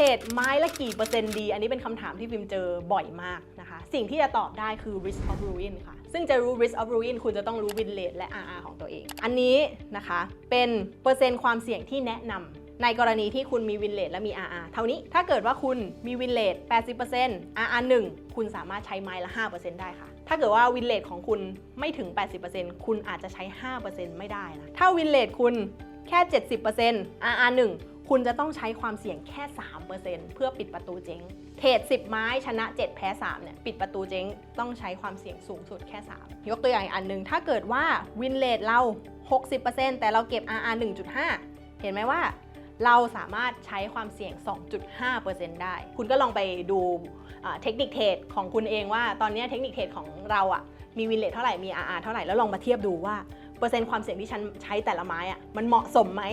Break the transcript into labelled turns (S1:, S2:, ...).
S1: รดไม้ละกี่เปอร์เซ็นต์ดี อันนี้เป็นคำถามที่พิมเจอบ่อยมากนะคะ สิ่งที่จะตอบได้คือ risk of ruin ค่ะ ซึ่งจะรู้ risk of ruin คุณจะต้องรู้ win rate และ RR ของตัวเอง อันนี้นะคะเป็นเปอร์เซ็นต์ความเสี่ยงที่แนะนำในกรณีที่คุณมี win rate และมี RR เท่านี้ ถ้าเกิดว่าคุณมี win rate 80% RR 1 คุณสามารถใช้ไม้ละ 5%ได้ค่ะ ถ้าเกิดว่า win rate ของคุณไม่ถึง 80%คุณอาจจะใช้ 5%ไม่ได้นะ ถ้า win rate คุณแค่ 70% RR 1 คุณจะต้องใช้ความเสี่ยงแค่ 3%เพื่อปิดประตูเจ๊ง เทรด10 ไม้ชนะ 7 แพ้ 3 เนี่ย ปิดประตูเจ๊ง ต้องใช้ความเสี่ยงสูงสุดแค่ 3 ยกตัวอย่างอีกอันหนึ่งถ้าเกิดว่า win rate เรา 60%แต่เราเก็บ RR 1.5 เห็นไหมว่า เราสามารถใช้ความเสี่ยง 2.5%ได้ คุณก็ลองไปดูเทคนิคเทรดของคุณเองว่า ตอนนี้เทคนิคเทรดของเราอะมีวินเลทเท่าไหร่ มี RR เท่าไหร่ แล้วลองมาเทียบดูว่าเปอร์เซ็นต์ความเสี่ยงที่ฉันใช้แต่ละไม้อะมันเหมาะสมไหม